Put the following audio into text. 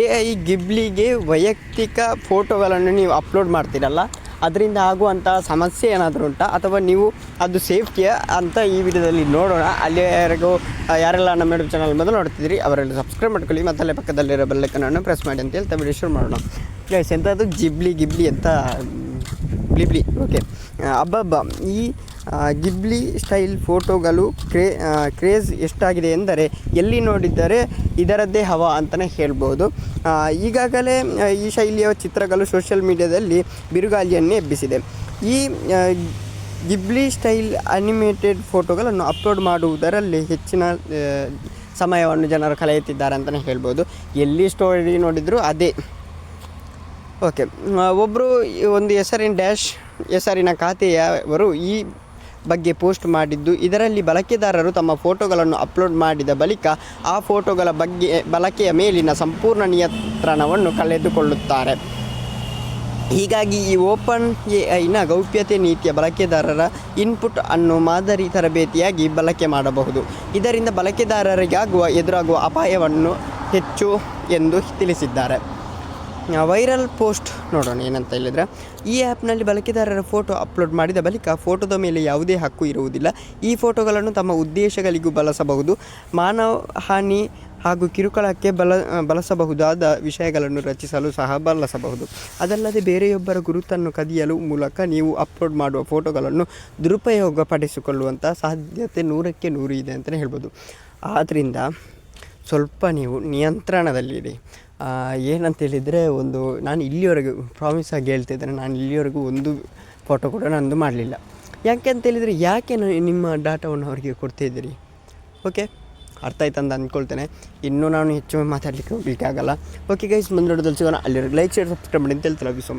A I ಗಿಬ್ಲಿಗೆ ವೈಯಕ್ತಿಕ ಫೋಟೋಗಳನ್ನು ನೀವು ಅಪ್ಲೋಡ್ ಮಾಡ್ತೀರಲ್ಲ, ಅದರಿಂದ ಆಗುವಂಥ ಸಮಸ್ಯೆ ಏನಾದರೂ ಉಂಟಾ? ಅಥವಾ ನೀವು ಅದು ಸೇಫ್ಟಿಯ ಅಂತ ಈ ವಿಡಿಯೋದಲ್ಲಿ ನೋಡೋಣ. ಅಲ್ಲಿವರೆಗೂ ಯಾರೆಲ್ಲ ನಮ್ಮ ಯೂಟ್ಯೂಬ್ ಚಾನಲ್ ಮೊದಲು ನೋಡ್ತಿದ್ದೀರಿ, ಅವರೆಲ್ಲ ಸಬ್ಸ್ಕ್ರೈಬ್ ಮಾಡ್ಕೊಳ್ಳಿ. ಮತ್ತು ಅಲ್ಲೇ ಪಕ್ಕದಲ್ಲಿರೋ ಬೆಲ್ಲೈಕನನ್ನು ಪ್ರೆಸ್ ಮಾಡಿ ಅಂತ ಹೇಳ್ತಾ ವಿಡಿಯೋ ಶುರು ಮಾಡೋಣ. ಗೈಸ್ ಎಂಥದ್ದು? ಜಿಬ್ಲಿ ಗಿಬ್ಲಿ ಅಂತ ಬ್ಲಿಬ್ಲಿ ಓಕೆ ಅಬ್ಬಬ್ಬ. ಈ ಗಿಬ್ಲಿ ಸ್ಟೈಲ್ ಫೋಟೋಗಳು ಕ್ರೇ ಕ್ರೇಜ್ ಎಷ್ಟಾಗಿದೆ ಎಂದರೆ ಎಲ್ಲಿ ನೋಡಿದರೆ ಇದರದ್ದೇ ಹವಾ ಅಂತಲೇ ಹೇಳ್ಬೋದು. ಈಗಾಗಲೇ ಈ ಶೈಲಿಯ ಚಿತ್ರಗಳು ಸೋಷಿಯಲ್ ಮೀಡಿಯಾದಲ್ಲಿ ಬಿರುಗಾಳಿಯನ್ನೇ ಎಬ್ಬಿಸಿದೆ. ಈ ಗಿಬ್ಲಿ ಸ್ಟೈಲ್ ಅನಿಮೇಟೆಡ್ ಫೋಟೋಗಳನ್ನು ಅಪ್ಲೋಡ್ ಮಾಡುವುದರಲ್ಲಿ ಹೆಚ್ಚಿನ ಸಮಯವನ್ನು ಜನರು ಕಳೆಯುತ್ತಿದ್ದಾರೆ ಅಂತಲೇ ಹೇಳ್ಬೋದು. ಎಲ್ಲಿ ಸ್ಟೋರಿ ನೋಡಿದರೂ ಅದೇ. ಓಕೆ ಒಬ್ಬರು ಒಂದು ಹೆಸರಿನ ಡ್ಯಾಶ್, ಹೆಸರಿನ ಖಾತೆಯವರು ಈ ಬಗ್ಗೆ ಪೋಸ್ಟ್ ಮಾಡಿದ್ದು. ಇದರಲ್ಲಿ ಬಳಕೆದಾರರು ತಮ್ಮ ಫೋಟೋಗಳನ್ನು ಅಪ್ಲೋಡ್ ಮಾಡಿದ ಬಳಿಕ ಆ ಫೋಟೋಗಳ ಬಗ್ಗೆ, ಬಳಕೆಯ ಮೇಲಿನ ಸಂಪೂರ್ಣ ನಿಯಂತ್ರಣವನ್ನು ಕಳೆದುಕೊಳ್ಳುತ್ತಾರೆ. ಹೀಗಾಗಿ ಈ ಓಪನ್ ಎ ಐನ ಗೌಪ್ಯತೆ ನೀತಿಯ ಬಳಕೆದಾರರ ಇನ್ಪುಟ್ ಅನ್ನು ಮಾದರಿ ತರಬೇತಿಯಾಗಿ ಬಳಕೆ ಮಾಡಬಹುದು. ಇದರಿಂದ ಬಳಕೆದಾರರಿಗಾಗುವ, ಎದುರಾಗುವ ಅಪಾಯವನ್ನು ಹೆಚ್ಚು ಎಂದು ತಿಳಿಸಿದ್ದಾರೆ. ವೈರಲ್ ಪೋಸ್ಟ್ ನೋಡೋಣ, ಏನಂತ ಹೇಳಿದ್ರೆ. ಈ ಆ್ಯಪ್ನಲ್ಲಿ ಬಳಕೆದಾರರ ಫೋಟೋ ಅಪ್ಲೋಡ್ ಮಾಡಿದ ಬಳಿಕ ಫೋಟೋದ ಮೇಲೆ ಯಾವುದೇ ಹಕ್ಕು ಇರುವುದಿಲ್ಲ. ಈ ಫೋಟೋಗಳನ್ನು ತಮ್ಮ ಉದ್ದೇಶಗಳಿಗೂ ಬಳಸಬಹುದು. ಮಾನವ ಹಾನಿ ಹಾಗೂ ಕಿರುಕುಳಕ್ಕೆ ಬಲ ಬಳಸಬಹುದಾದ ವಿಷಯಗಳನ್ನು ರಚಿಸಲು ಸಹ ಬಳಸಬಹುದು. ಅದಲ್ಲದೆ ಬೇರೆಯೊಬ್ಬರ ಗುರುತನ್ನು ಕದಿಯಲು ಮೂಲಕ ನೀವು ಅಪ್ಲೋಡ್ ಮಾಡುವ ಫೋಟೋಗಳನ್ನು ದುರುಪಯೋಗಪಡಿಸಿಕೊಳ್ಳುವಂಥ ಸಾಧ್ಯತೆ ನೂರಕ್ಕೆ ನೂರು ಇದೆ ಅಂತಲೇ ಹೇಳ್ಬೋದು. ಆದ್ದರಿಂದ ಸ್ವಲ್ಪ ನೀವು ನಿಯಂತ್ರಣದಲ್ಲಿರಿ. ಆ, ಏನಂತ ಹೇಳಿದರೆ ಒಂದು ನಾನು ಇಲ್ಲಿವರೆಗೂ ಪ್ರಾಮಿಸ್ ಆಗಿ ಹೇಳ್ತಿದ್ದೇನೆ ನಾನು ಇಲ್ಲಿವರೆಗೂ ಒಂದು ಫೋಟೋ ಕೂಡ ನಂದು ಮಾಡಲಿಲ್ಲ. ಯಾಕೆ ಅಂತ ಹೇಳಿದರೆ ಯಾಕೆ ನಿಮ್ಮ ಡಾಟಾವನ್ನು ಅವರಿಗೆ ಕೊಡ್ತಾಯಿದ್ದೀರಿ ಓಕೆ ಅರ್ಥ ಆಯ್ತು ಅಂತ ಅಂದ್ಕೊಳ್ತೇನೆ. ಇನ್ನೂ ನಾನು ಹೆಚ್ಚು ಮಾತಾಡಲಿಕ್ಕೆ ಹೋಗ್ಲಿಕ್ಕೆ ಆಗಲ್ಲ. ಓಕೆ ಗೈಸ್ ಮುಂದೆ ಸಿಗೋಣ. ಅಲ್ಲಿರೋ ಲೈಕ್ ಶೇರ್ ಸಬ್ಸ್ಕ್ರೈಬ್ ಮಾಡಿ ಅಂತ ಹೇಳ್ತಾರೆ ಸೊ